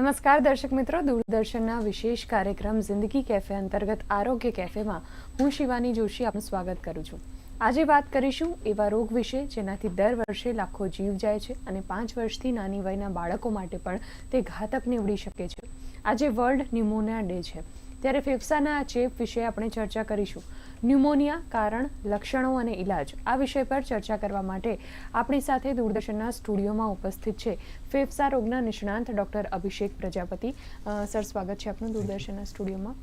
નમસ્કાર દર્શક મિત્રો, દૂરદર્શનના વિશેષ કાર્યક્રમ જિંદગી કેફે અંતર્ગત આરોગ્ય કેફેમાં હું શિવાની જોશી આપનું સ્વાગત કરું છું. આજે વાત કરીશું એવા રોગ વિશે જેનાથી દર વર્ષે લાખો જીવ જાય છે અને પાંચ વર્ષથી નાની વયના બાળકો માટે પણ તે ઘાતક નીવડી શકે છે. આજે વર્લ્ડ ન્યુમોનિયા ડે છે. ત્યારે ફેફસાના ચેપ વિશે આપણે ચર્ચા કરીશું. ન્યુમોનિયા કારણ, લક્ષણો અને ઇલાજ આ વિષય પર ચર્ચા કરવા માટે આપણી સાથે દૂરદર્શનના સ્ટુડિયોમાં ઉપસ્થિત છે ફેફસા રોગના નિષ્ણાંત ડૉક્ટર અભિષેક પ્રજાપતિ. સર, સ્વાગત છે આપનું દૂરદર્શનના સ્ટુડિયોમાં.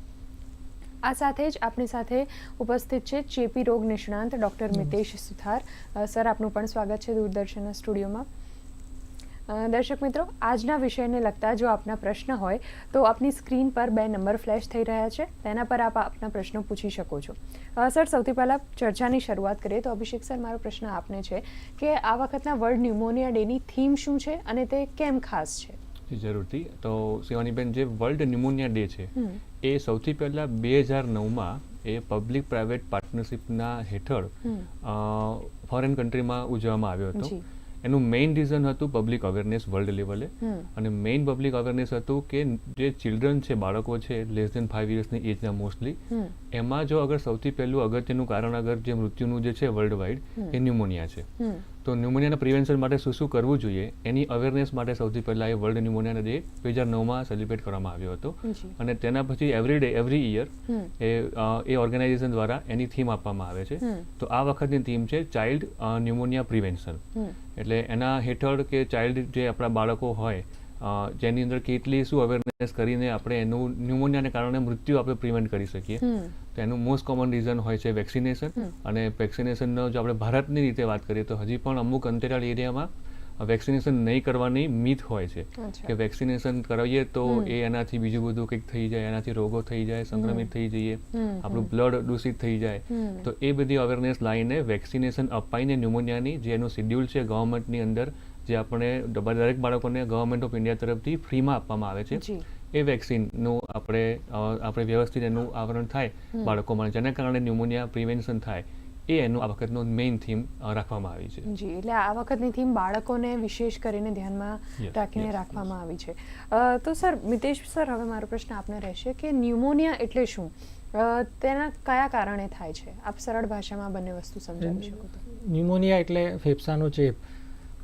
આ સાથે જ આપણી સાથે ઉપસ્થિત છે ચેપી રોગ નિષ્ણાંત ડૉક્ટર મિતેશ સુથાર. સર, આપનું પણ સ્વાગત છે દૂરદર્શનના સ્ટુડિયોમાં. દર્શક મિત્રો આજના વિષયને લગતા જો આપના પ્રશ્ન હોય તો આપની સ્ક્રીન પર બે નંબર ફ્લેશ થઈ રહ્યા છે. તેના પર આપ આપના પ્રશ્નો પૂછી શકો છો. સર સૌથી પહેલાં ચર્ચાની શરૂઆત કરીએ તો અભિષેક સર મારો પ્રશ્ન આપને છે કે આ વખતના વર્લ્ડ ન્યુમોનિયા ડેની થીમ શું છે અને તે કેમ ખાસ છે? જરૂરથી. તો શિવાનીબેન જે વર્લ્ડ ન્યુમોનિયા ડે છે એ સૌથી પહેલાં બે હજાર નવમાં એ પબ્લિક પ્રાઇવેટ પાર્ટનરશિપના હેઠળ ફોરેન કન્ટ્રીમાં ઉજવવામાં આવ્યો હતો. એનું મેઇન રીઝન હતું પબ્લિક અવેરનેસ વર્લ્ડ લેવલે અને મેઇન પબ્લિક અવેરનેસ હતું કે જે ચિલ્ડ્રન છે બાળકો છે લેસ દેન ફાઇવ યર્સની એજના મોસ્ટલી એમાં જો અગર સૌથી પહેલું અગત્યનું કારણ અગર જે મૃત્યુનું જે છે વર્લ્ડ વાઇડ. એ ન્યુમોનિયા છે. તો ન્યુમોનિયાના પ્રિવેન્શન માટે શું શું કરવું જોઈએ? એની અવેરનેસ માટે સૌથી પહેલાં એ વર્લ્ડ ન્યુમોનિયાના ડે બે હજાર નવમાં સેલિબ્રેટ કરવામાં આવ્યો હતો. અને તેના પછી એવરી ડે એવરી યર એ એ ઓર્ગેનાઇઝેશન દ્વારા એની થીમ આપવામાં આવે છે. તો આ વખતની થીમ છે ચાઇલ્ડ ન્યુમોનિયા પ્રિવેન્શન. એટલે એના હેઠળ કે ચાઇલ્ડ જે આપણા બાળકો હોય જેની અંદર કેટલી શું અવેરનેસ કરીને આપણે એનું ન્યુમોનિયાને કારણે મૃત્યુ આપણે પ્રિવેન્ટ કરી શકીએ. તો એનું મોસ્ટ કોમન રીઝન હોય છે વેક્સિનેશન. અને વેક્સિનેશનનો જો આપણે ભારતની રીતે વાત કરીએ તો હજી પણ અમુક અંતરિયાળ એરિયામાં વેક્સિનેશન નહીં કરવાની મીથ હોય છે. કે વેક્સિનેશન કરાવીએ તો એ એનાથી બીજું બધું કંઈક થઈ જાય એનાથી રોગો થઈ જાય સંક્રમિત થઈ જઈએ આપણું બ્લડ દૂષિત થઈ જાય. તો એ બધી અવેરનેસ લાવીને વેક્સિનેશન અપાઈને ન્યુમોનિયાની જે એનું શેડ્યુલ છે ગવર્મેન્ટની અંદર જે આપણે દરેક બાળકોને ગવર્મેન્ટ ઓફ ઇન્ડિયા તરફથી ફ્રીમાં આપવામાં આવે છે. જી. એ વેક્સિનનું આપણે આપણે વ્યવસ્થિત એનું આવરણ થાય હમ. બાળકોમાં જેના કારણે ન્યુમોનિયા પ્રિવેન્શન થાય એ એનું આ વખતનો મેઇન થીમ રાખવામાં આવી છે. જી એટલે આ વખતની થીમ બાળકોને વિશેષ કરીને ધ્યાનમાં રાખીને રાખવામાં આવી છે. તો સર મિતેશ સર હવે મારો પ્રશ્ન આપને રહેશે કે ન્યુમોનિયા એટલે શું? તેના કયા કારણે થાય છે? આપ સરળ ભાષામાં બંને વસ્તુ સમજાવી શકો તો. ન્યુમોનિયા એટલે ફેફસાનો ચેપ.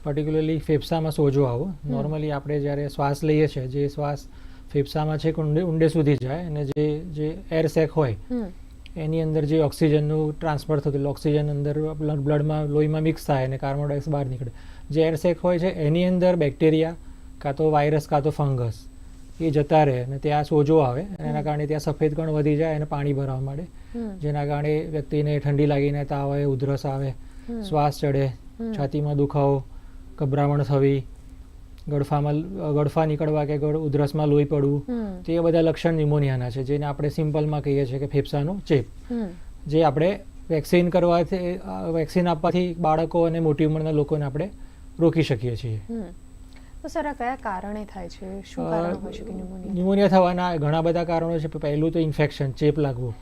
પર્ટિક્યુલરલી ફેફસામાં સોજો આવો. નોર્મલી આપણે જ્યારે શ્વાસ લઈએ છીએ જે શ્વાસ ફેફસામાં છે ઊંડે ઊંડે સુધી જાય અને જે જે એર સેક હોય એની અંદર જે ઓક્સિજનનું ટ્રાન્સફર થતું ઓક્સિજન અંદર બ્લડ બ્લડમાં લોહીમાં મિક્સ થાય અને કાર્બન ડાયોક્સાઇડ બહાર નીકળે. જે એર સેક હોય છે એની અંદર બેક્ટેરિયા કાં તો વાયરસ કાં તો ફંગસ એ જતા રહે અને ત્યાં સોજો આવે. અને એના કારણે ત્યાં સફેદ કણ વધી જાય અને પાણી ભરાવા માંડે. જેના કારણે વ્યક્તિને ઠંડી લાગીને તાવ આવે ઉધરસ આવે શ્વાસ ચડે છાતીમાં દુખાવો ગભરામણ થવી ગળફામાં ગળફા નીકળવા કે ગળ ઉધરસમાં લોહી પડવું તે એ બધા લક્ષણ ન્યુમોનિયાના છે જેને આપણે સિમ્પલમાં કહીએ છીએ કે ફેફસાનો ચેપ. જે આપણે વેક્સિન કરવાથી વેક્સિન આપવાથી બાળકો અને મોટી ઉંમરના લોકોને આપણે રોકી શકીએ છીએ. તો સર કયા કારણે થાય છે? શું કારણ હોઈ શકે ન્યુમોનિયા થવાના ઘણા બધા કારણો છે. પહેલું તો ઇન્ફેક્શન ચેપ લાગવું.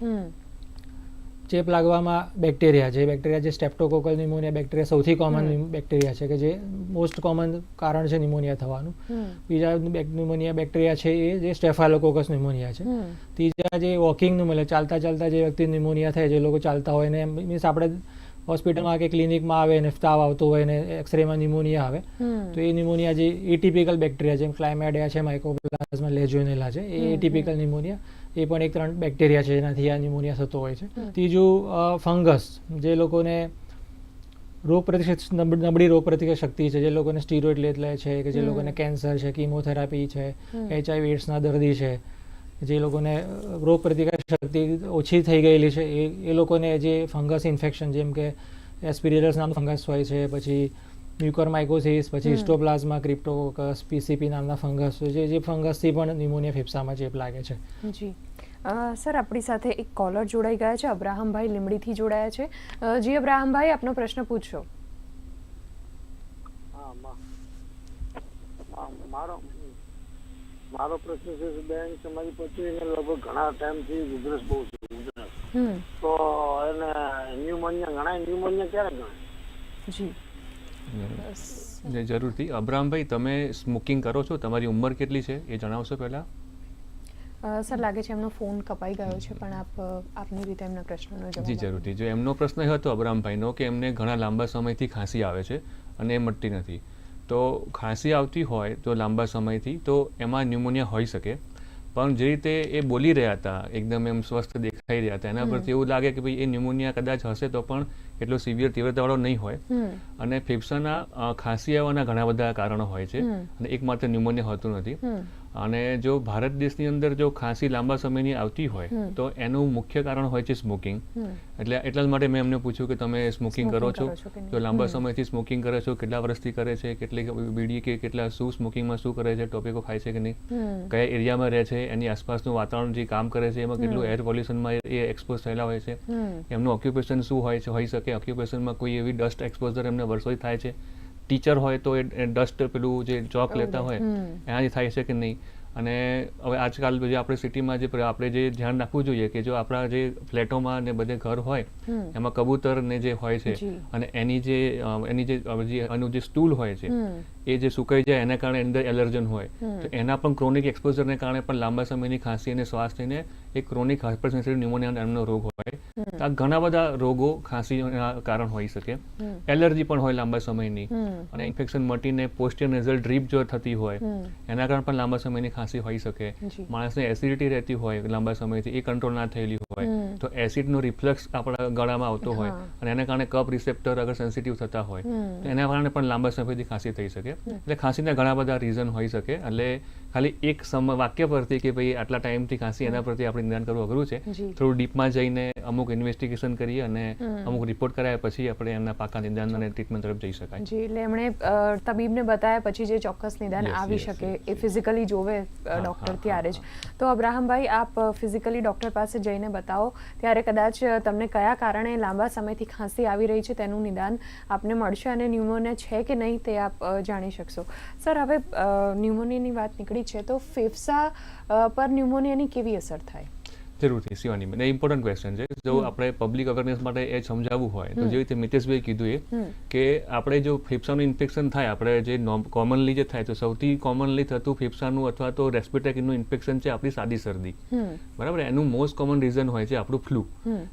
ચેપ લાગવામાં બેક્ટેરિયા છે. બેક્ટેરિયા જે સ્ટેપ્ટોકોકલ નિમોનિયા બેક્ટેરિયા સૌથી કોમન. બેક્ટેરિયા છે કે જે મોસ્ટ કોમન કારણ છે નિમોનિયા થવાનું. બીજા નિમોનિયા બેક્ટેરિયા છે એ જે સ્ટેફાલોકોકસ નિમોનિયા છે. ત્રીજા જે વોકિંગનું મળે ચાલતા ચાલતા જે વ્યક્તિ નિમોનિયા થાય જે લોકો ચાલતા હોય ને મીન્સ આપણે હોસ્પિટલમાં કે ક્લિનિકમાં આવે ને તાવ આવતો હોય ને એક્સરેમાં નિમોનિયા આવે તો એ નિમોનિયા જે એટીપિકલ બેક્ટેરિયા જેમ ક્લાઇમેડિયા છે માઇકોપ્લાઝમા લેજોનેલા છે એ. એટીપિકલ ન્યુમોનિયા એ પણ એક ત્રણ બેક્ટેરિયા છે જેનાથી આ ન્યુમોનિયા થતો હોય છે. ત્રીજું ફંગસ જે લોકોને રોગ પ્રતિશત નબળી રોગ પ્રતિકારક શક્તિ છે જે લોકોને સ્ટીરોઇડ લે લે છે કે જે લોકોને કેન્સર છે કિમોથેરાપી છે. એચઆઈવી એડ્સના દર્દી છે જે લોકોને રોગ પ્રતિકારક શક્તિ ઓછી થઈ ગયેલી છે એ એ લોકોને જે ફંગસ ઇન્ફેક્શન જેમ કે એસ્પિરિરસ નામનું ફંગસ હોય છે પછી મ્યુકોરમાઇકોસિસ પછી હિસ્ટોપ્લાઝમા ક્રિપ્ટોકોકસ પીસીપી નામના ફંગસ છે જે ફંગસથી પણ ન્યુમોનિયા ફેફસામાં ચેપ લાગે છે. જી. સર આપણી સાથે એક કોલર જોડાઈ ગયા છે અબ્રાહમભાઈ લીમડીથી જોડાયા છે. જી અબ્રાહમભાઈ આપનો પ્રશ્ન પૂછશો હા હા, મારો મારો પ્રશ્ન છે બેન કે મારી પત્નીને લગભગ ઘણા ટાઈમથી ઉધરસ બહુ છે ઉધરસ. તો એને ન્યુમોનિયા ઘણા ન્યુમોનિયા ક્યારે ગણાય? જી. ને જરૂરથી. અબ્રામભાઈ તમે સ્મોકિંગ કરો છો? તમારી ઉંમર કેટલી છે? એ જણાવશો પહેલા. સર લાગે છે એમનો ફોન કપાઈ ગયો છે પણ આપ આપની રીતે એમના પ્રશ્નનો જવાબ જી. જરૂરથી. જો એમનો પ્રશ્ન એ હતો અબ્રામભાઈનો કે એમને ઘણા લાંબા સમયથી ખાંસી આવે છે અને એ મટતી નથી. તો ખાંસી આવતી હોય તો લાંબા સમયથી તો એમાં ન્યુમોનિયા હોઈ શકે. પણ જે રીતે એ બોલી રહ્યા હતા એકદમ એમ સ્વસ્થ દેખાઈ રહ્યા હતા એના પરથી એવું લાગે કે ભાઈ એ ન્યુમોનિયા કદાચ હશે તો પણ એટલો સિવિયર તીવ્રતાવાળો નહીં હોય. અને ફેફસાના ખાંસી આવવાના ઘણા બધા કારણો હોય છે. અને એકમાત્ર ન્યુમોનિયા હોતું નથી. અને જો ભારત દેશની અંદર જો ખાંસી લાંબા સમયની આવતી હોય તો એનું મુખ્ય કારણ હોય છે સ્મોકિંગ એટલે એટલા જ માટે મેં એમને પૂછ્યું કે તમે સ્મોકિંગ કરો છો? તો લાંબા. સમયથી સ્મોકિંગ કરે છો? કેટલા વર્ષથી કરે છે? કેટલી બીડી કે કેટલા શું સ્મોકિંગમાં શું કરે છે? ટોપિકો ખાય છે કે નહીં? કયા એરિયામાં રહે છે? એની આસપાસનું વાતાવરણ જે કામ કરે છે? એમાં કેટલું. એર પોલ્યુશનમાં એ એક્સપોઝ થયેલા હોય છે? એમનું ઓક્યુપેશન શું હોય છે? હોઈ શકે? ઓક્યુપેશનમાં કોઈ એવી ડસ્ટ એક્સપોઝર એમને વર્ષોથી થાય છે? ટીચર હોય તો એ ડસ્ટ પેલું જે ચોક લેતા હોય એનાથી થાય છે કે નહીં? અને હવે આજકાલ જે આપણે સિટીમાં જે આપણે જે ધ્યાન રાખવું જોઈએ કે જો આપણા જે ફ્લેટોમાં ને બધે ઘર હોય એમાં કબૂતર ને જે હોય છે અને એની જે એની જે એનું જે સ્ટૂલ હોય છે એ જે સુકાઈ જાય એના કારણે અંદર એલર્જન હોય. તો એના પણ ક્રોનિક એક્સપોઝરને કારણે પણ લાંબા સમયની ખાંસી અને શ્વાસ થઈને એક ક્રોનિક હાઇપરસેન્સિટિવ ન્યુમોનિયા નામનો રોગ હોય. આ ઘણા બધા રોગો ખાંસીના કારણ હોઈ શકે. એલર્જી પણ હોય લાંબા સમયની. અને ઇન્ફેક્શન મટીને પોસ્ટિયર નેઝલ ડ્રીપ જો થતી હોય એના કારણે પણ લાંબા સમયની ખાંસી હોઈ શકે માણસને એસિડિટી રહેતી હોય લાંબા સમયથી એ કંટ્રોલ ના થયેલી હોય. તો એસિડનો રિફ્લેક્સ આપણા ગળામાં આવતો હોય અને એના કારણે કપ રિસેપ્ટર અગર સેન્સિટિવ થતા હોય તો એના કારણે પણ લાંબા સમયથી ખાંસી થઈ શકે. એટલે ખાંસીના ઘણા બધા રીઝન હોઈ શકે એટલે ખાલી એક સમ વાક્ય પરથી કે ભાઈ આટલા ટાઈમથી ખાંસી એના પરથી આપણે નિદાન કરવું અઘરું છે. થોડું ડીપમાં જઈને અમુક ઇન્વેસ્ટિગેશન કરીએ અને અમુક રિપોર્ટ કરાયા પછી આપણે એમના પાકા નિદાન અને ટ્રીટમેન્ટ તરફ જઈ શકાય. જી એટલે એમણે તબીબને બતાવ્યા પછી જે ચોક્કસ નિદાન આવી શકે એ ફિઝિકલી જોવે ડૉક્ટર ત્યારે જ. તો અબ્રાહમભાઈ આપ ફિઝિકલી ડોક્ટર પાસે જઈને બતાવો. ત્યારે કદાચ તમને કયા કારણે લાંબા સમયથી ખાંસી આવી રહી છે તેનું નિદાન આપને મળશે અને ન્યુમોનિયા છે કે નહીં તે આપ જાણી શકશો. સર હવે ન્યુમોનિયાની વાત નીકળી છે તો ફેફસા પર ન્યુમોનિયાની કેવી અસર થાય? જરૂરથી શિવાની મને ઇમ્પોર્ટન્ટ ક્વેશ્ચન છે. જો આપણે પબ્લિક અવેરનેસ માટે એ સમજાવવું હોય તો જે રીતે મિતેશભાઈ કીધું એ કે આપણે જો ફેફસાનું ઇન્ફેક્શન થાય આપણે જે કોમનલી જે થાય તો સૌથી કોમનલી થતું ફેફસાનું અથવા તો રેસ્પિરેટરીનું ઇન્ફેક્શન છે આપણી સાદી શરદી. બરાબર? એનું મોસ્ટ કોમન રીઝન હોય છે આપણું ફ્લૂ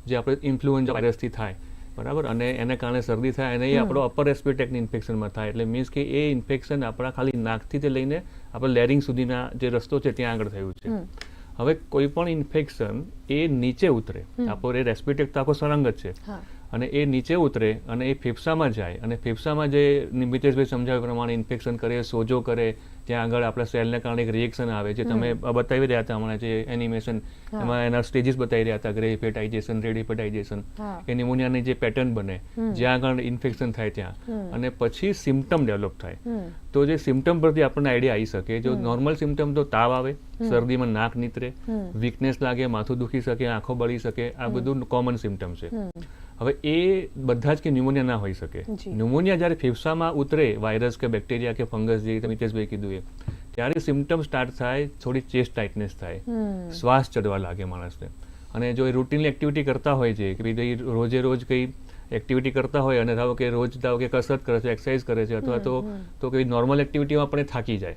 જે આપણે ઇન્ફ્લુએન્ઝા વાયરસથી થાય. બરાબર? અને એને કારણે શરદી થાય અને એ આપણો અપર રેસ્પિરેટરી ઇન્ફેક્શનમાં થાય. એટલે મીન્સ કે એ ઇન્ફેક્શન આપણા ખાલી નાકથી તે લઈને આપણે લેરિંગ સુધીના જે રસ્તો છે ત્યાં આગળ થયું છે. હવે કોઈ પણ ઇન્ફેક્શન એ નીચે ઉતરે. આપણો એ રેસ્પિરેટરી તો આખો સળંગ જ છે. અને એ નીચે ઉતરે અને એ ફેફસામાં જાય. અને ફેફસામાં જે મિતેશભાઈ સમજાવ્યા પ્રમાણે ઇન્ફેક્શન કરે સોજો કરે ત્યાં આગળ આપણા સેલને કારણે એક રિએક્શન આવે છે. તમે બતાવી રહ્યા હતા હમણાં જે એનિમેશન એમાં એના સ્ટેજીસ બતાવી રહ્યા હતા ગ્રે હેપેટાઇઝેશન રેડ હેપેટાઇઝેશન એ ન્યુમોનિયાની જે પેટર્ન બને જ્યાં આગળ ઇન્ફેક્શન થાય ત્યાં. અને પછી સિમ્ટમ ડેવલપ થાય. તો જે સિમ્ટમ પરથી આપણને આઈડિયા આવી શકે. જો નોર્મલ સિમ્ટમ તો તાવ આવે શરદીમાં નાક નીતરે. વીકનેસ લાગે માથું દુખી શકે આંખો બળી શકે આ બધું કોમન સિમ્ટમ છે. હવે એ બધા જ કે ન્યુમોનિયા ના હોઈ શકે. ન્યુમોનિયા જ્યારે ફેફસામાં ઉતરે વાયરસ કે બેક્ટેરિયા કે ફંગસ જે રીતે મિતેશભાઈ કીધું એ ત્યારે સિમ્ટમ સ્ટાર્ટ થાય થોડી ચેસ્ટ ટાઇટનેસ થાય. શ્વાસ ચડવા લાગે માણસને. અને જો એ રૂટીનલી એક્ટિવિટી કરતા હોય છે કે ભાઈ રોજે રોજ કંઈ એક્ટિવિટી કરતા હોય અને ધારો કે રોજ ધારો કે કસરત કરે છે એક્સરસાઇઝ કરે છે અથવા તો તો કોઈ નોર્મલ એક્ટિવિટીમાં આપણે થાકી જાય.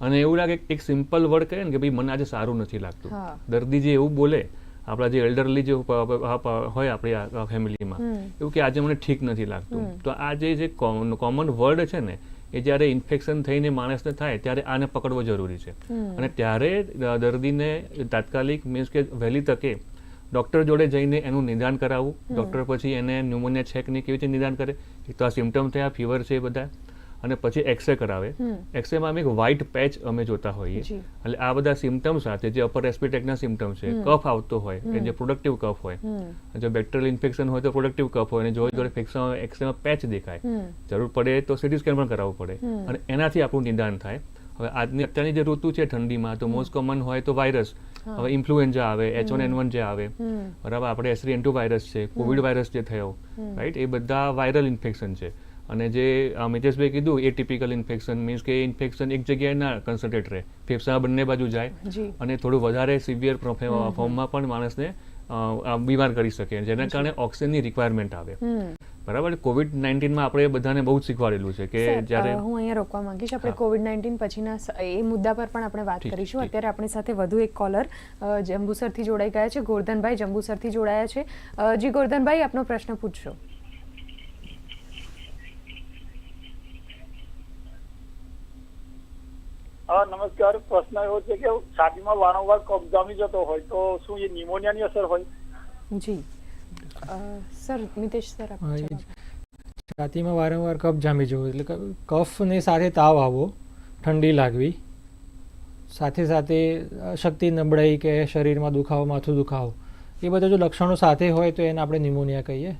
અને એવું લાગે કે એક સિમ્પલ વર્ડ કહે ને કે ભાઈ મને આજે સારું નથી લાગતું. દર્દી જે એવું બોલે આપણા જે એલ્ડરલી જે હોય આપણી ફેમિલીમાં એવું કે આજે મને ઠીક નથી લાગતું. તો આ જે જે કોમન વર્ડ છે ને એ જ્યારે ઇન્ફેક્શન થઈને માણસને થાય ત્યારે આને પકડવો જરૂરી છે. અને ત્યારે દર્દીને તાત્કાલિક મીન્સ કે વહેલી તકે ડૉક્ટર જોડે જઈને એનું નિદાન કરાવવું. ડૉક્ટર પછી એને ન્યુમોનિયા છે કે નહીં કેવી રીતે નિદાન કરે? એક તો આ સિમ્ટમ થયા ફીવર છે બધા. અને પછી એક્સરે કરાવે. એક્સરેમાં અમે એક વ્હાઇટ પેચ અમે જોતા હોઈએ. એટલે આ બધા સિમ્ટમ સાથે જે અપર રેસ્પિટેકના સિમ્ટમ છે કફ આવતો હોય કે જે પ્રોડક્ટિવ કફ હોય જો બેક્ટેરિયલ ઇન્ફેક્શન હોય તો પ્રોડક્ટિવ કફ હોય અને જો જોડે ફેક્સમાં એક્સરેમાં પેચ દેખાય જરૂર પડે તો સીટી સ્કેન પણ કરાવવું પડે. અને એનાથી આપણું નિદાન થાય. હવે આજની અત્યારની જે ઋતુ છે ઠંડીમાં તો મોસ્ટ કોમન હોય તો વાયરસ હવે ઇન્ફ્લુએન્ઝા આવે એચ વન એન વન જે આવે. બરાબર આપણે એસરી એન્ટુ વાયરસ છે કોવિડ વાયરસ જે થયો રાઈટ એ બધા વાયરલ ઇન્ફેક્શન છે. અને જે મિતેશભાઈ કીધું એ ટિપિકલ ઇન્ફેક્શન મીન્સ કે ઇન્ફેક્શન એક જગ્યાએ ના કન્સન્ટ્રેટ રહે. ફેફસા બંને બાજુ જાય અને થોડું વધારે સિવિયર ફોર્મમાં પણ માણસને બીમાર કરી શકે. જેના કારણે ઓક્સિજનની રિક્વાયરમેન્ટ આવે. બરાબર? કોવિડ નાઇન્ટીનમાં આપણે બધાને બહુ જ શીખવાડેલું છે કે જ્યારે હું અહીંયા રોકવા માંગીશ. આપણે કોવિડ નાઇન્ટીન પછીના એ મુદ્દા પર પણ આપણે વાત કરીશું. અત્યારે આપણી સાથે વધુ એક કોલર જંબુસરથી જોડાઈ ગયા છે. ગોરધનભાઈ જંબુસરથી જોડાયા છે. જી ગોરધનભાઈ આપનો પ્રશ્ન પૂછશો. હા નમસ્કાર. પ્રશ્ન એવો છે કે છાતીમાં વારંવાર કફ જામી જતો હોય તો શું એ ન્યુમોનિયાની અસર હોય? જી. Sir Mitesh sir. છાતીમાં વારંવાર કફ જામી જવું એટલે કફ કફને સાથે તાવ આવવો ઠંડી લાગવી સાથે સાથે શક્તિ નબળાઈ કે શરીરમાં દુખાવો માથું દુખાવો એ બધા જો લક્ષણો સાથે હોય તો એને આપણે ન્યુમોનિયા કહીએ.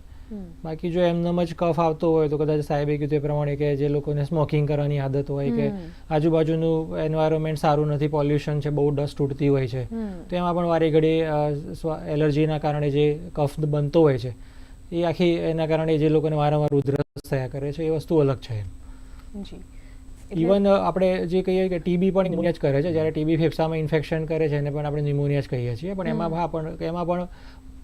બાકી જો એમનેમ જ કફ આવતો હોય તો કદાચ સાહેબે કીધું એ પ્રમાણે કે જે લોકોને સ્મોકિંગ કરવાની આદત હોય કે આજુબાજુનું એન્વાયરમેન્ટ સારું નથી પોલ્યુશન છે બહુ ડસ્ટ ઉડતી હોય છે. તો એમાં પણ વારે ઘડી એલર્જીના કારણે જે કફ બનતો હોય છે એ આખી એના કારણે જે લોકોને વારંવાર ઉધરસ થયા કરે છે એ વસ્તુ અલગ છે જી. ઇવન આપણે જે કહીએ કે ટીબી પણ ન્યુમોનિયા જ કરે છે જ્યારે ટીબી ફેફસામાં ઇન્ફેક્શન કરે છે એને પણ આપણે ન્યુમોનિયા જ કહીએ છીએ પણ એમાં હા પણ એમાં પણ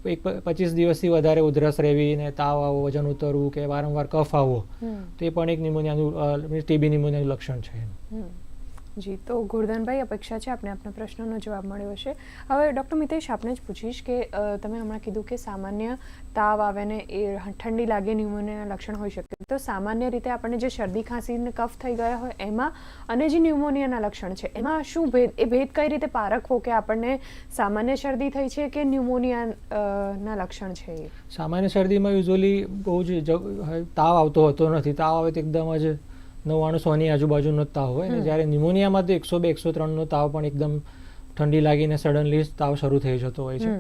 એક પચીસ દિવસથી વધારે ઉધરસ રહેવી ને તાવ આવવો વજન ઉતરવું કે વારંવાર કફ આવવો તે પણ એક ન્યુમોનિયાનું ટીબી ન્યુમોનિયાનું લક્ષણ છે. જી, તો ગોરધનભાઈ, અપેક્ષા છે આપને આપના પ્રશ્નોનો જવાબ મળ્યો હશે. હવે ડૉક્ટર મિતેશ, આપને જ પૂછીશ કે તમે હમણાં કીધું કે સામાન્ય તાવ આવે ને એ ઠંડી લાગે, ન્યુમોનિયાના લક્ષણ હોઈ શકે. તો સામાન્ય રીતે આપણને જે શરદી, ખાંસી ને કફ થઈ ગયા હોય, એમાં અને જે ન્યુમોનિયાના લક્ષણ છે, એમાં શું ભેદ, એ ભેદ કઈ રીતે પારખવો કે આપણને સામાન્ય શરદી થઈ છે કે ન્યુમોનિયા ના લક્ષણ છે એ? સામાન્ય શરદીમાં યુઝ્યુઅલી બહુ જ- તાવ આવતો હોતો નથી. તાવ આવે તો એકદમ જ નવ્વાણું સોની આજુબાજુનો તાવ હોય અને જ્યારે ન્યુમોનિયામાં તો એકસો બે એકસો ત્રણનો તાવ પણ એકદમ ઠંડી લાગીને સડનલી તાવ શરૂ થઈ જતો હોય છે.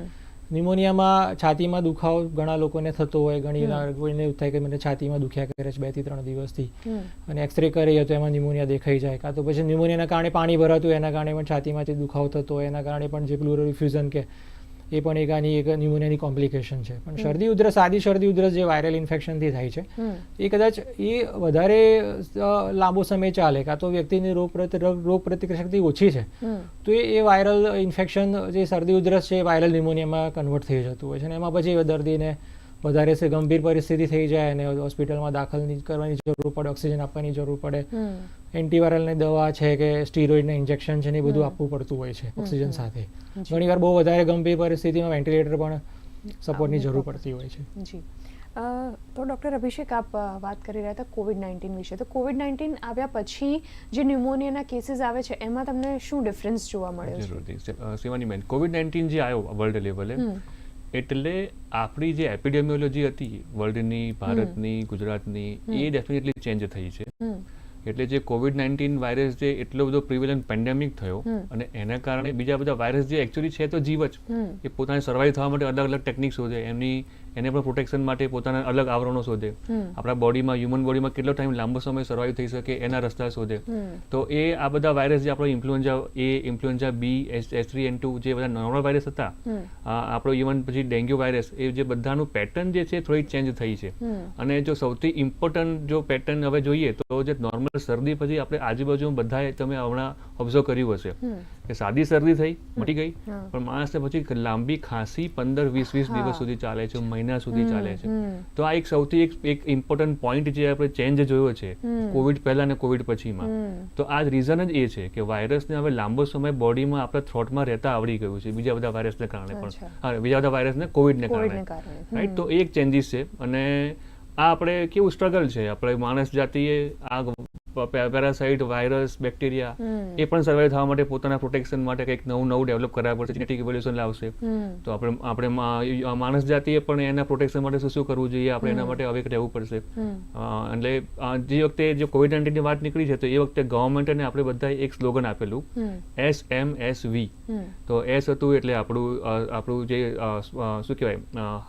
ન્યુમોનિયામાં છાતીમાં દુખાવો ઘણા લોકોને થતો હોય ઘણી કોઈને એવું થાય કે મને છાતીમાં દુખ્યા કરે છે બેથી ત્રણ દિવસથી. અને એક્સરે કરીએ તો એમાં ન્યુમોનિયા દેખાઈ જાય. કાં તો પછી ન્યુમોનિયાના કારણે પાણી ભરાતું હોય એના કારણે પણ છાતીમાંથી દુખાવો થતો હોય એના કારણે પણ જે પ્લુરલ રિફ્યુઝન કે એ પણ એક આની એક ન્યુમોનિયાની કોમ્પ્લિકેશન છે. પણ શરદી ઉધરસ સાદી શરદી ઉધરસ જે વાયરલ ઇન્ફેક્શનથી થાય છે એ કદાચ એ વધારે લાંબો સમય ચાલે કાં તો વ્યક્તિની રોગ પ્રતિ રોગ પ્રતિક્રિયા શક્તિ ઓછી છે તો એ એ વાયરલ ઇન્ફેક્શન જે શરદી ઉધરસ છે એ વાયરલ ન્યુમોનિયામાં કન્વર્ટ થઈ જતું હોય છે અને એમાં પછી દર્દીને વધારે છે ગંભીર પરિસ્થિતિ થઈ જાય અને હોસ્પિટલમાં દાખલ કરવાની જરૂર પડે ઓક્સિજન આપવાની જરૂર પડે. એન્ટીવાયરલની દવા છે કે સ્ટીરોઇડના ઇન્જેક્શન છે ને એ બધું આપવું પડતું હોય છે ઓક્સિજન સાથે. ઘણીવાર બહુ વધારે ગંભીર પરિસ્થિતિમાં વેન્ટિલેટર પણ સપોર્ટની જરૂર પડતી હોય છે. જી. તો ડૉક્ટર અભિષેક આપ વાત કરી રહ્યા હતા કોવિડ નાઇન્ટીન વિશે. તો કોવિડ નાઇન્ટીન આવ્યા પછી જે ન્યુમોનિયાના કેસીસ આવે છે એમાં તમને શું ડિફરન્સ જોવા મળ્યો છે? જરૂરથી અ, શિવાનીબેન કોવિડ નાઇન્ટીન જે આવ્યો વર્લ્ડ લેવલે એટલે આપણી જે એપિડેમિયોલોજી હતી વર્લ્ડની ભારતની ગુજરાતની એ ડેફિનેટલી ચેન્જ થઈ છે. એટલે જે કોવિડ નાઇન્ટીન વાયરસ જે એટલો બધો પ્રિવેલન્ટ પેન્ડેમિક થયો અને એના કારણે બીજા બધા વાયરસ જે એકચ્યુઅલી છે તો જીવ જ. એ પોતાને સર્વાઈવ થવા માટે અલગ અલગ ટેકનિક શોધે. એમની એને પણ પ્રોટેક્શન માટે પોતાના અલગ આવરણો શોધે. આપણા બોડીમાં હ્યુમન બોડીમાં કેટલો ટાઈમ લાંબો સમય સર્વાઈવ થઈ શકે એના રસ્તા શોધે. તો એ આ બધા વાયરસ જે આપણો influenza A influenza B S S three N two જે બધા નોર્મલ વાયરસ હતા આપણો ઇવન પછી ડેન્ગ્યુ વાયરસ એ જે બધાનું પેટર્ન જે છે થોડી ચેન્જ થઈ છે. અને જો સૌથી ઇમ્પોર્ટન્ટ જો પેટર્ન હવે જોઈએ તો જે નોર્મલ શરદી પછી આપણે આજુબાજુ બધા તમે હમણાં ઓબ્ઝર્વ કર્યું હશે. કે સાદી શરદી થઈ મટી ગઈ પણ માણસને પછી લાંબી ખાંસી પંદર વીસ વીસ દિવસ સુધી ચાલે છે મહિના સુધી ચાલે છે. તો આ એક સૌથી એક એક ઇમ્પોર્ટન્ટ પોઈન્ટ જે આપણે ચેન્જ જોયો છે કોવિડ પહેલા અને કોવિડ પછીમાં. તો આ રીઝન જ એ છે કે વાયરસને હવે લાંબો સમય બોડીમાં આપણા થ્રોટમાં રહેતા આવડી ગયું છે બીજા બધા વાયરસને કારણે પણ. હા બીજા બધા વાયરસને કોવિડને કારણે. કારણે. રાઈટ તો એ એક ચેન્જીસ છે. અને આ આપણે કેવું સ્ટ્રગલ છે? આપણે માણસ જાતિએ આ પેરાસાઇટ વાયરસ બેક્ટેરિયા એ પણ સર્વાઈવ થવા માટે પોતાના પ્રોટેક્શન માટે કંઈક નવું નવું ડેવલપ કરાવવા પડશે જેનેટિક ઇવોલ્યુશન લાવશે. તો આપણે આપણે માણસ જાતિએ પણ એના પ્રોટેક્શન માટે શું શું કરવું જોઈએ? આપણે એના માટે અવેક રહેવું પડશે. એટલે જે વખતે જે કોવિડ નાઇન્ટીનની વાત નીકળી છે તો એ વખતે ગવર્મેન્ટ અને આપણે બધાએ એક સ્લોગન આપેલું એસ એમ એસ વી તો એસ હતું એટલે આપણું આપણું જે શું કહેવાય?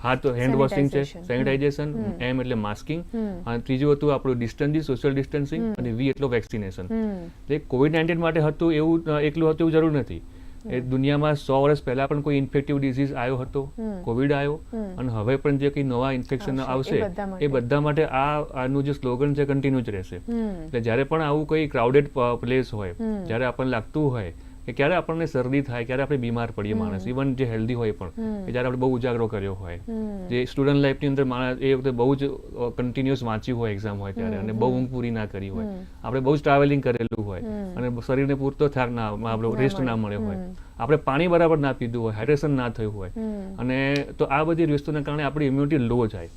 હાથ હેન્ડ વોશિંગ છે. સેનિટાઇઝેશન એમ એટલે માસ્કિંગ અને ત્રીજું હતું આપણું ડિસ્ટન્સિંગ સોશિયલ ડિસ્ટન્સિંગ અને વી એટલો વેક્સિનેશન. એટલે કોવિડ નાઇન્ટીન માટે હતું એવું એકલું હતું એવું જરૂર નથી. એ દુનિયામાં સો વર્ષ પહેલા પણ કોઈ ઇન્ફેક્ટિવ ડિઝીઝ આવ્યો હતો. કોવિડ આવ્યો અને હવે પણ જે કંઈ નવા ઇન્ફેક્શન આવશે, એ બધા માટે. આ આનું જે સ્લોગન છે કન્ટિન્યુ જ રહેશે. એટલે જ્યારે પણ આવું કોઈ ક્રાઉડેડ પ્લેસ હોય જ્યારે આપણને લાગતું હોય કે ક્યારે આપણને શરદી થાય ક્યારે આપણે બીમાર પડીએ માણસ ઇવન જે હેલ્ધી હોય પણ કે જ્યારે આપણે બહુ ઉજાગરો કર્યો હોય. જે સ્ટુડન્ટ લાઈફની અંદર માણસ એ વખતે બહુ જ કન્ટિન્યુઅસ વાંચ્યું હોય એક્ઝામ હોય ત્યારે અને બહુ ઊંઘ પૂરી ના કરી હોય. આપણે બહુ જ ટ્રાવેલિંગ કરેલું હોય અને શરીરને પૂરતો થાક ના આપણો રેસ્ટ ના મળ્યો હોય. આપણે પાણી બરાબર ના પીધું હોય હાઇડ્રેશન ના થયું હોય. અને તો આ બધી વસ્તુને કારણે આપણી ઇમ્યુનિટી લો જાય.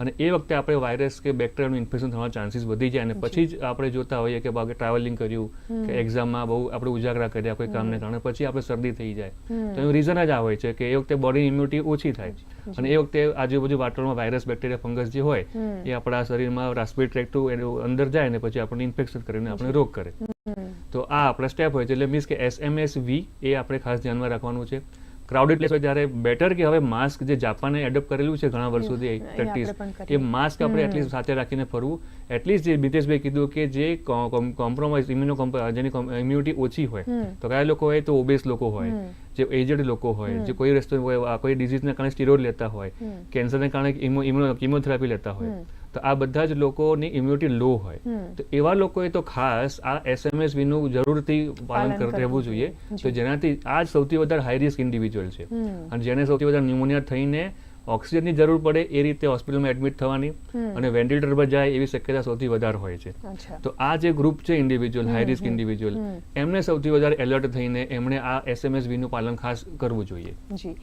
અને એ વખતે આપણે વાયરસ કે બેક્ટેરિયાનું ઇન્ફેક્શન થવાના ચાન્સીસ વધી જાય. અને પછી જ આપણે જોતા હોઈએ કે બાકી ટ્રાવેલિંગ કર્યું કે એક્ઝામમાં બહુ આપણે ઉજાગરા કર્યા કોઈ કામને કારણે પછી આપણે શરદી થઈ જાય. તો એનું રીઝન જ આ હોય છે કે એ વખતે બોડીની ઇમ્યુનિટી ઓછી થાય. અને એ વખતે આજુબાજુ વાતાવરણમાં વાયરસ બેક્ટેરિયા ફંગસ જે હોય એ આપણા શરીરમાં રાસ્પિરેટરી ટ્રેક્ટ અંદર જાય ને પછી આપણને ઇન્ફેક્શન કરીને આપણે રોગ કરે. તો આ આપણા સ્ટેપ હોય છે. એટલે મીન્સ કે એસએમએસ વી એ આપણે ખાસ ધ્યાનમાં રાખવાનું છે. ક્રાઉડેડ પ્લેસ હોય ત્યારે બેટર કે હવે માસ્ક જે જાપાને એડોપ્ટ કરેલું છે ઘણા વર્ષોથી પ્રેક્ટિસ કે એ માસ્ક આપણે એટલીસ્ટ સાથે રાખીને ફરવું. એટલીસ્ટ જે મિતેશભાઈ કીધું કે જે કોમ્પ્રોમાઇઝ ઇમ્યુનો જેની ઇમ્યુનિટી ઓછી હોય તો કયા લોકો હોય તો ઓબેસ લોકો હોય જે એજડ લોકો હોય જે કોઈ રસ્તો હોય કોઈ ડિઝીઝને કારણે સ્ટીરોઇડ લેતા હોય કેન્સરને કારણે કિમોથેરાપી લેતા હોય તો આ બધા જ લોકોની ઇમ્યુનિટી લો હોય. તો એવા લોકોએ તો ખાસ આ એસએમએસનું જરૂરથી પાલન રહેવું જોઈએ. તો જેનાથી આ સૌથી વધારે હાઈ રિસ્ક ઇન્ડિવિજ્યુઅલ છે. અને જેને સૌથી વધારે ન્યુમોનિયા થઈને ઓક્સિજનની જરૂર પડે એ રીતે હોસ્પિટલમાં એડમિટ થવાની અને વેન્ટિલેટર પર જાય એવી શક્યતા સૌથી વધારે હોય છે. તો આ જે ગ્રુપ છે ઇન્ડિવિજ્યુઅલ હાઈ રિસ્ક ઇન્ડિવિજ્યુઅલ એમને સૌથી વધારે એલર્ટ થઈને એમણે આ એસએમએસનું પાલન ખાસ કરવું જોઈએ. જી.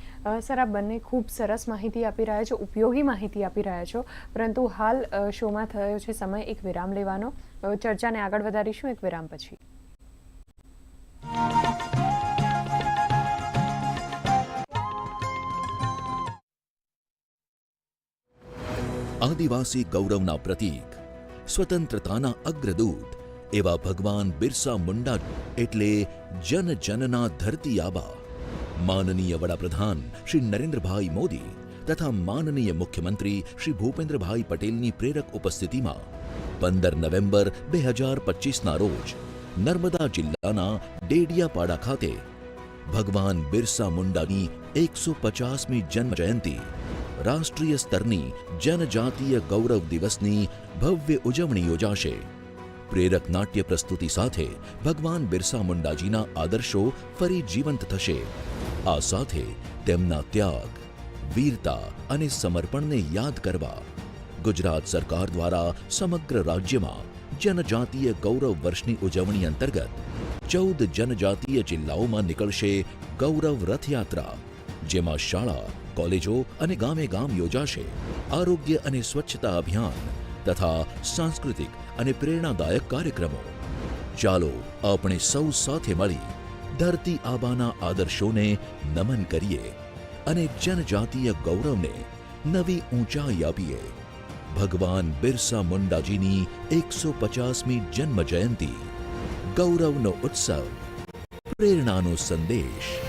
સર આ બંને ખૂબ સરસ માહિતી આપી રહ્યા છો ઉપયોગી માહિતી આપી રહ્યા છો. પરંતુ હાલ શોમાં થયો છે સમય એક વિરામ લેવાનો. ચર્ચાને આગળ વધારીશું એક વિરામ પછી. આદિવાસી ગૌરવના પ્રતીક, સ્વતંત્રતાના અગ્રદૂત એવા ભગવાન બિરસા મુંડા એટલે જન જનના ધરતી આબા. માનનીય વડાપ્રધાન શ્રી નરેન્દ્રભાઈ મોદી તથા માનનીય મુખ્યમંત્રી શ્રી ભૂપેન્દ્રભાઈ પટેલની પ્રેરક ઉપસ્થિતિમાં પંદર નવેમ્બર બે હજાર પચીસના રોજ નર્મદા જિલ્લાના ડેડિયાપાડા ખાતે ભગવાન બિરસા મુંડાની એકસો પચાસમી જન્મ જયંતિ રાષ્ટ્રીય સ્તરની જનજાતીય ગૌરવ દિવસની ભવ્ય ઉજવણી યોજાશે. પ્રેરક નાટ્ય પ્રસ્તુતિ સાથે ભગવાન બિરસા મુંડાજીના આદર્શો ફરી જીવંત થશે. આ સાથે તેમના ત્યાગ, વીરતા અને સમર્પણને યાદ કરવા ગુજરાત સરકાર દ્વારા સમગ્ર રાજ્યમાં જનજાતીય ગૌરવ વર્ષની ઉજવણી અંતર્ગત ચૌદ જનજાતીય જિલ્લાઓમાં નીકળશે ગૌરવ રથયાત્રા, જેમાં શાળા કોલેજો અને ગામે ગામ યોજાશે. આરોગ્ય અને સ્વચ્છતા અભિયાન તથા સાંસ્કૃતિક અને પ્રેરણાદાયક કાર્યક્રમો. ચાલો આપણે સૌ સાથે મળી ધરતી આબાના આદર્શોને નમન કરીએ અને જનજાતીય ગૌરવને નવી ઊંચાઈ આપીએ. ભગવાન બિરસા મુંડાજીની એકસો પચાસમી જન્મ જયંતિ. ગૌરવનો ઉત્સવ, પ્રેરણાનો સંદેશ.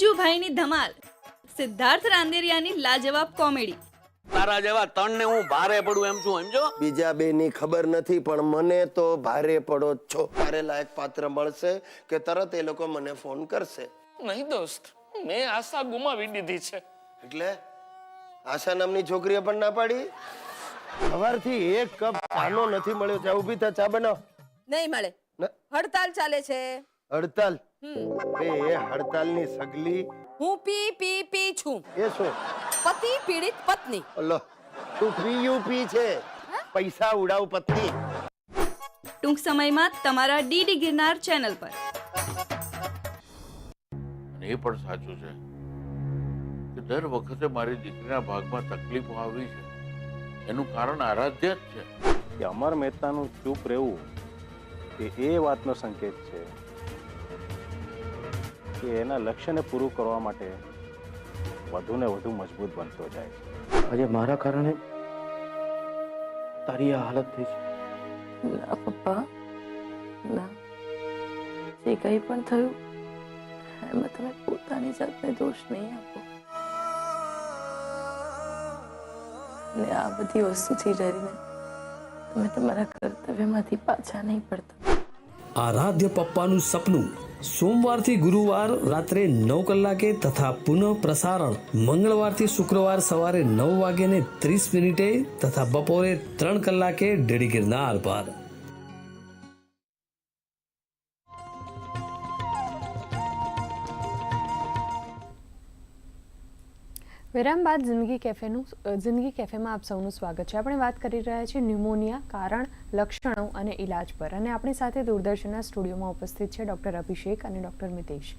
ગુજ્જુભાઈની ધમાલ. સિદ્ધાર્થ રાંદેરિયાની લાજવાબ કોમેડી. તારા જેવા તણ ને હું ભારે પડું એમ છું સમજો? બીજા બે ની ખબર નથી પણ મને તો ભારે પડો છો. તારે લાયક પાત્ર મળશે કે તરત એ લોકો મને ફોન કરશે. નહીં દોસ્ત મેં આશા ગુમાવી દીધી છે. એટલે આશા નામની છોકરીએ પણ ના પાડી? સવારથી એક કપ ચાનો નથી મળ્યો. ચા ઊભી થા ચા બનાવ. નહીં મળે. હડતાલ ચાલે છે. હડતાલ. બે એ હડતાલની સગલી. હું પી પી પી છું. એ શું? પતિ પીડિત પત્ની. અલ્લો તું પીયુપી છે. પૈસા ઉડાવ પત્ની. ટૂંક સમયમાં તમારા ડીડી ગિરનાર ચેનલ પર. એ પણ સાચું છે કે દર વખતે મારી દીકરીના ભાગમાં તકલીફો આવી છે. એનું કારણ આરાધ્ય જ છે. કે અમર મહેતાનું ચૂપ રહેવું એ એ વાતનો સંકેત છે. કે એના લક્ષ્યને પૂરું કરવા માટે વધુ ને વધુ મજબૂત બનતો જાય છે. આજે મારા કારણે તારી આ હાલત થઈ છે. ના પપ્પા. ના. જે કંઈ પણ થયું એમાં તમે પોતાની જાતને દોષ નહીં આપો. ને આ બધી વસ્તુથી ડરીને તમે તમારા કર્તવ્યમાંથી પાછા નહીં પડતા. આરાધ્ય પપ્પાનું સપનું સોમવારથી ગુરુવાર, રાત્રે નવ કલાકે તથા પુનઃ પ્રસારણ મંગળવારથી શુક્રવાર સવારે નવ વાગે ને ત્રીસ મિનિટે તથા બપોરે ત્રણ કલાકે ડેડી ગિરનાર પર. વિરામ બાદ જિંદગી કેફેનું જિંદગી કેફેમાં આપ સૌનું સ્વાગત છે. આપણે વાત કરી રહ્યા છીએ ન્યુમોનિયા કારણ લક્ષણો અને ઇલાજ પર. અને આપણી સાથે દૂરદર્શનના સ્ટુડિયોમાં ઉપસ્થિત છે ડૉક્ટર અભિષેક અને ડૉક્ટર મિતેશ.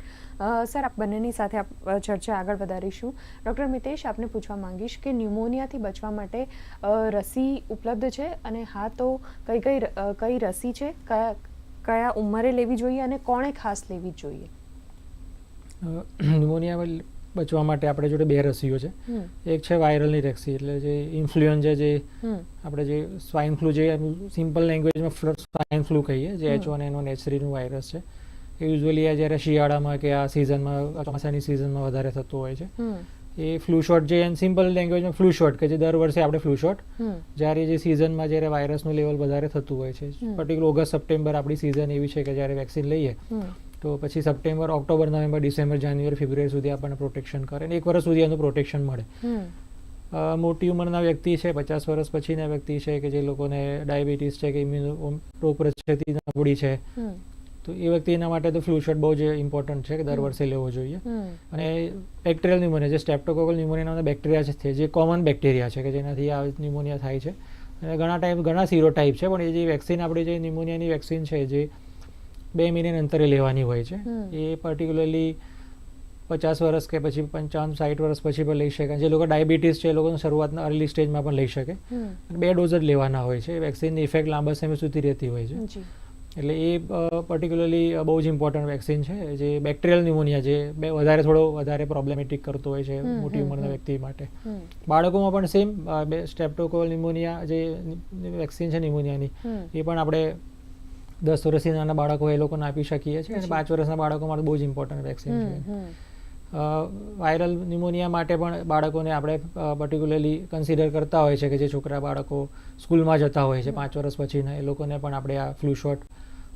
સર, આપ બંનેની સાથે ચર્ચા આગળ વધારીશું. ડૉક્ટર મિતેશ, આપને પૂછવા માંગીશ કે ન્યુમોનિયાથી બચવા માટે રસી ઉપલબ્ધ છે? અને હા તો કઈ કઈ કઈ રસી છે? કયા કયા ઉંમરે લેવી જોઈએ અને કોણે ખાસ લેવી જોઈએ? ન્યુમોનિયા બચવા માટે આપણે જોડે બે રસીઓ છે એક છે વાયરલની રસી એટલે જે ઇન્ફ્લુએન્ઝા જે. આપણે જે સ્વાઇન ફ્લૂ જે સિમ્પલ લેંગ્વેજમાં સ્વાઇન ફ્લૂ કહીએ જે H one N one H થ્રીનું virus છે એ યુઝ્યુઅલી આ જ્યારે શિયાળામાં કે આ સિઝનમાં ચોમાસાની સિઝનમાં વધારે થતું હોય છે એ ફ્લૂ શોટ જે સિમ્પલ લેંગ્વેજમાં ફ્લૂ શોટ કે જે દર વર્ષે આપણે ફ્લૂ શોટ. જ્યારે જે સિઝનમાં જ્યારે વાયરસનું લેવલ વધારે થતું હોય છે. પર્ટિક્યુલર ઓગસ્ટ સપ્ટેમ્બર આપણી સિઝન એવી છે કે જ્યારે વેક્સિન લઈએ. તો પછી September October November December January February સુધી આપણને પ્રોટેક્શન કરે અને એક વર્ષ સુધી એનું પ્રોટેક્શન મળે. મોટી ઉંમરના વ્યક્તિ છે પચાસ વર્ષ પછીના વ્યક્તિ છે કે જે લોકોને ડાયાબિટીસ છે કે ઇમ્યુનો રોગ પ્રતિશક્તિ નબળી છે. તો એ વ્યક્તિના માટે તો ફ્લૂ શોટ બહુ જ ઇમ્પોર્ટન્ટ છે કે દર વર્ષે લેવો જોઈએ. અને બેક્ટેરિયલ ન્યુમોનિયા જે સ્ટેપ્ટોકોકલ ન્યુમોનિયાના બેક્ટેરિયા છે જે કોમન બેક્ટેરિયા છે કે જેનાથી આ ન્યુમોનિયા થાય છે. અને ઘણા ટાઈમ ઘણા સીરો ટાઈપ છે પણ એ જે વેક્સિન આપણી જે ન્યુમોનિયાની વેક્સિન છે જે બે મહિને અંતરે લેવાની હોય છે. એ પર્ટિક્યુલરલી પચાસ વર્ષ કે પછી પંચાવન સાઠ વર્ષ પછી પણ લઈ શકે જે લોકો ડાયાબિટીસ છે એ લોકોને શરૂઆતના અર્લી સ્ટેજમાં પણ લઈ શકે. બે ડોઝ જ લેવાના હોય છે. વેક્સિનની ઇફેક્ટ લાંબા સમય સુધી રહેતી હોય છે. એટલે એ પર્ટિક્યુલરલી બહુ જ ઇમ્પોર્ટન્ટ વેક્સિન છે. જે બેક્ટેરિયલ ન્યુમોનિયા જે બે વધારે થોડો વધારે પ્રોબ્લેમેટિક કરતો હોય છે મોટી ઉંમરના વ્યક્તિ માટે. બાળકોમાં પણ સેમ બે સ્ટેપ્ટોકોલ ન્યુમોનિયા જે વેક્સિન છે ન્યુમોનિયાની એ પણ આપણે દસ વર્ષથી નાના બાળકો એ લોકોને આપી શકીએ છીએ અને પાંચ વર્ષના બાળકો માટે બહુ જ ઇમ્પોર્ટન્ટ વેક્સિન છે. વાયરલ ન્યુમોનિયા માટે પણ બાળકોને આપણે પર્ટિક્યુલરલી કન્સિડર કરતા હોય છે કે જે છોકરા બાળકો સ્કૂલમાં જતા હોય છે પાંચ વર્ષ પછીના એ લોકોને પણ આપણે આ ફ્લૂ શોટ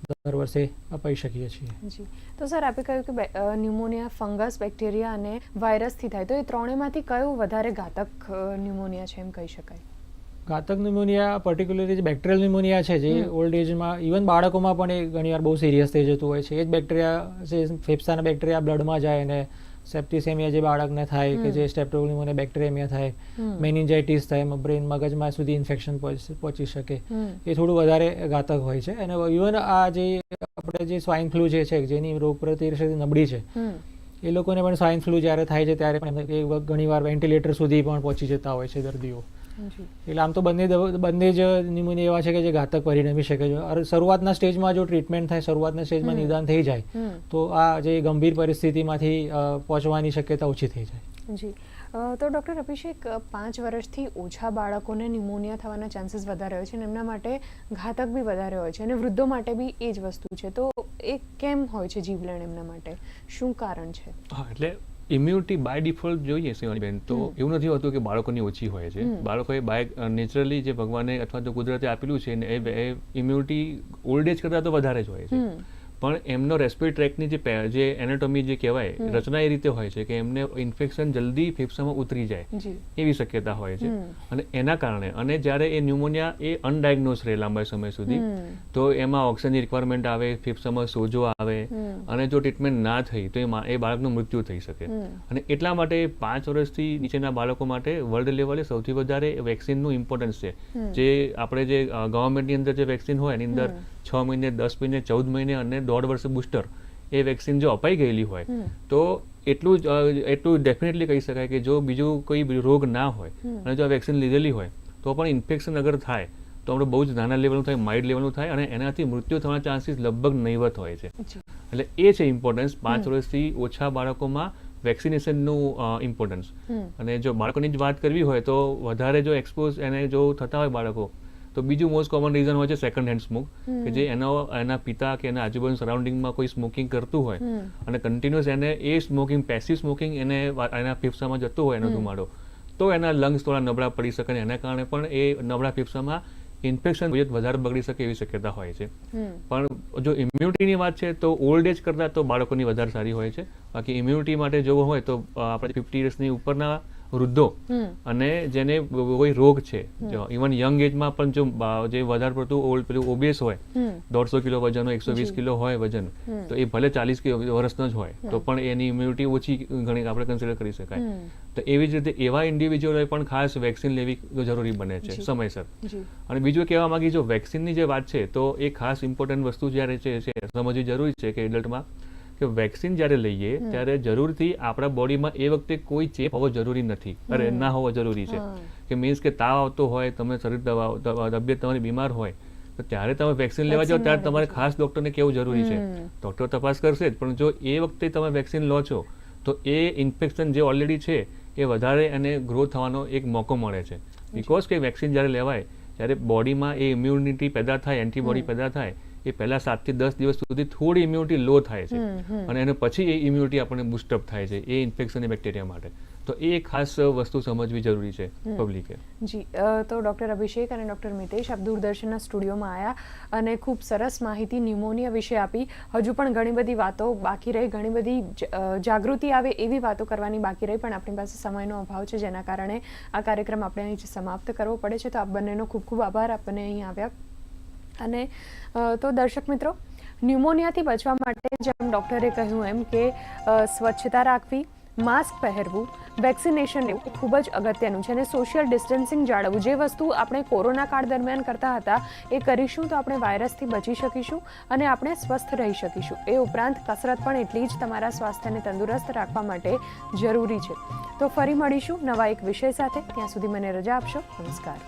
દર વર્ષે અપાઈ શકીએ છીએ. જી. તો સર આપે કહ્યું કે ન્યુમોનિયા ફંગસ બેક્ટેરિયા અને વાયરસથી થાય. તો એ ત્રણેયમાંથી કયું વધારે ઘાતક ન્યુમોનિયા છે એમ કહી શકાય? ઘાતક ન્યુમોનિયા પર્ટિક્યુલરલી જે બેક્ટેરિયલ ન્યુમોનિયા છે જે. ઓલ્ડ એજમાં ઇવન બાળકોમાં પણ એ ઘણીવાર બહુ સિરિયસ થઈ જતું હોય છે. એ જ બેક્ટેરિયા જે ફેફસાના બેક્ટેરિયા બ્લડમાં જાય અને સેપ્ટિસેમિયા જે બાળકને થાય કે જે જે સ્ટેપ્ટોનિમોનિયા બેક્ટેરિયા થાય મેનિન્જાઇટિસ થાય બ્રેન મગજમાં સુધી ઇન્ફેક્શન પહોંચી શકે. એ થોડું વધારે ઘાતક હોય છે. અને ઇવન આ જે આપણે જે સ્વાઇન ફ્લૂ જે છે જેની રોગ પ્રતિરોધક નબળી છે એ લોકોને પણ સ્વાઇન ફ્લૂ જ્યારે થાય છે ત્યારે પણ ઘણીવાર વેન્ટિલેટર સુધી પણ પહોંચી જતા હોય છે દર્દીઓ. એટલે આમ તો બંને બંને જ ન્યુમોનિયા એવા છે કે જે ઘાતક પરિણમી શકે છે. શરૂઆતના સ્ટેજમાં જો ટ્રીટમેન્ટ થાય શરૂઆતના સ્ટેજમાં નિદાન થઈ જાય તો આ જે ગંભીર પરિસ્થિતિમાંથી પહોંચવાની શક્યતા ઓછી થઈ જાય. જી. અ, તો ડૉક્ટર અભિષેક પાંચ વર્ષથી ઓછા બાળકોને ન્યુમોનિયા થવાના ચાન્સીસ વધારે હોય છે અને એમના માટે ઘાતક બી વધારે હોય છે અને વૃદ્ધો માટે બી એ જ વસ્તુ છે. તો એ કેમ હોય છે જીવલેણ એમના માટે? શું કારણ છે? હા એટલે ઇમ્યુનિટી બાય ડિફોલ્ટ જોઈએ શિવાનીબેન તો એવું નથી હોતું કે બાળકોની ઓછી હોય છે. બાળકોએ બાય નેચરલી જે ભગવાને અથવા તો કુદરતે આપેલું છે ને એ ઇમ્યુનિટી ઓલ્ડ એજ કરતાં તો વધારે જ હોય છે. પણ એમનો રેસ્પિરેટરી ટ્રેકની જે જે એનાટોમી જે કહેવાય રચના એ રીતે હોય છે કે એમને ઇન્ફેક્શન જલ્દી ફેફસામાં ઉતરી જાય એવી શક્યતા હોય છે. અને એના કારણે અને જ્યારે એ ન્યુમોનિયા એ અનડાયગ્નોઝ રહે લાંબા સમય સુધી તો એમાં ઓક્સિજનની રિક્વાયરમેન્ટ આવે ફેફસામાં સોજો આવે અને જો ટ્રીટમેન્ટ ના થઈ તો એ એ બાળકનું મૃત્યુ થઈ શકે. અને એટલા માટે પાંચ વર્ષથી નીચેના બાળકો માટે વર્લ્ડ લેવલે સૌથી વધારે વેક્સિનનું ઇમ્પોર્ટન્સ છે. જે આપણે જે ગવર્મેન્ટની અંદર જે વેક્સિન હોય એની અંદર. છ મહિને દસ મહિને ચૌદ મહિને અને દોઢ વર્ષે બુસ્ટર એ વેક્સિન જો અપાઈ ગયેલી હોય તો એટલું જ એટલું ડેફિનેટલી કહી શકાય કે જો બીજું કોઈ રોગ ના હોય અને જો આ વેક્સિન લીધેલી હોય તો પણ ઇન્ફેક્શન અગર થાય તો આપણે બહુ જ નાના લેવલનું થાય માઇલ્ડ લેવલનું થાય અને એનાથી મૃત્યુ થવાના ચાન્સીસ લગભગ નહીવત હોય છે. એટલે એ છે ઇમ્પોર્ટન્સ પાંચ વર્ષથી ઓછા બાળકોમાં વેક્સિનેશનનું ઇમ્પોર્ટન્સ અને જો બાળકોની જ વાત કરવી હોય તો વધારે જો એક્સપોઝ એને જો થતા હોય બાળકો તો બીજું મોસ્ટ કોમન રીઝન હોય છે સેકન્ડ હેન્ડ સ્મોક કે જે એનો એના પિતા કે એના આજુબાજુ સરાઉન્ડિંગમાં કોઈ સ્મોકિંગ કરતું હોય અને કન્ટિન્યુઅસ એને એ સ્મોકિંગ પેસિવ સ્મોકિંગ એને એના ફેફસામાં જતો હોય એનો ધુમાડો તો એના લંગ્સ થોડા નબળા પડી શકે અને એના કારણે પણ એ નબળા ફેફસામાં ઇન્ફેક્શન વધારે બગડી શકે એવી શક્યતા હોય છે. પણ જો ઇમ્યુનિટીની વાત છે તો ઓલ્ડ એજ કરતાં તો બાળકોની વધારે સારી હોય છે. બાકી ઇમ્યુનિટી માટે જોવું હોય તો આપણે ફિફ્ટી ઇયર્સની ઉપરના વૃદ્ધો. અને જેને કોઈ રોગ છે ઇવન યંગ એજમાં પણ જો જે વધારે પડતું ઓલ્ડ પેલું ઓબેસ હોય દોઢસો કિલો વજન હોય એકસો વીસ કિલો હોય વજન તો એ ભલે ચાલીસ વર્ષનો જ હોય તો પણ એની ઇમ્યુનિટી ઓછી ઘણી આપણે કન્સિડર કરી શકાય. તો એવી જ રીતે એવા ઇન્ડિવિજ્યુઅલોએ પણ ખાસ વેક્સિન લેવી જરૂરી બને છે સમયસર. અને બીજું કહેવા માંગી જો વેક્સિનની જે વાત છે તો એ ખાસ ઇમ્પોર્ટન્ટ વસ્તુ જ્યારે છે છે સમજવી જરૂરી છે કે એડલ્ટમાં કે વેક્સિન જ્યારે લઈએ ત્યારે જરૂરથી આપણા બોડીમાં એ વખતે કોઈ ચેપ હોવો જરૂરી નથી. અરે ના હોવો જરૂરી છે. કે મીન્સ કે તાવ આવતો હોય તમે શરીર દવા તબિયત તમારી બીમાર હોય તો ત્યારે તમે વેક્સિન લેવા જાઓ ત્યારે તમારે ખાસ ડૉક્ટરને કેવું જરૂરી છે. ડૉક્ટર તપાસ કરશે જ પણ જો એ વખતે તમે વેક્સિન લો છો તો એ ઇન્ફેક્શન જે ઓલરેડી છે એ વધારે એને ગ્રો થવાનો એક મોકો મળે છે. બિકોઝ કે વેક્સિન જ્યારે લેવાય ત્યારે બોડીમાં એ ઇમ્યુનિટી પેદા થાય એન્ટીબોડી પેદા થાય એ પહેલા સાતથી દસ દિવસ સુધી થોડી ઇમ્યુનિટી લો થાય છે. અને એને પછી એ ઇમ્યુનિટી આપણને બુસ્ટઅપ થાય છે એ ઇન્ફેક્શન બેક્ટેરિયા માટે. તો એ ખાસ વસ્તુ સમજવી જરૂરી છે પબ્લિકે જી તો ડૉક્ટર અભિષેક અને ડૉક્ટર મિતેશ આપ દૂરદર્શનના સ્ટુડિયોમાં આવ્યા અને ખૂબ સરસ માહિતી ન્યુમોનિયા વિશે આપી. હજુ પણ ઘણી બધી વાતો બાકી રહી ઘણી બધી જાગૃતિ આવે એવી વાતો કરવાની બાકી રહી પણ આપણી પાસે સમયનો અભાવ છે જેના કારણે આ કાર્યક્રમ આપણે અહીં સમાપ્ત કરવો પડે છે. તો આપ બંનેનો ખૂબ ખૂબ આભાર. આપણને અહીં આવ્યા અને તો દર્શક મિત્રો, ન્યુમોનિયાથી બચવા માટે જેમ ડૉક્ટરે કહ્યું એમ કે સ્વચ્છતા રાખવી, માસ્ક પહેરવું, વેક્સિનેશન લેવું ખૂબ જ અગત્યનું છે. અને સોશિયલ ડિસ્ટન્સિંગ જાળવવું, જે વસ્તુ આપણે કોરોના કાળ દરમિયાન કરતા હતા, એ કરીશું તો આપણે વાયરસથી બચી શકીશું અને આપણે સ્વસ્થ રહી શકીશું. એ ઉપરાંત કસરત પણ એટલી જ તમારા સ્વાસ્થ્યને તંદુરસ્ત રાખવા માટે જરૂરી છે. તો ફરી મળીશું નવા એક વિષય સાથે. ત્યાં સુધી મને રજા આપશો. નમસ્કાર.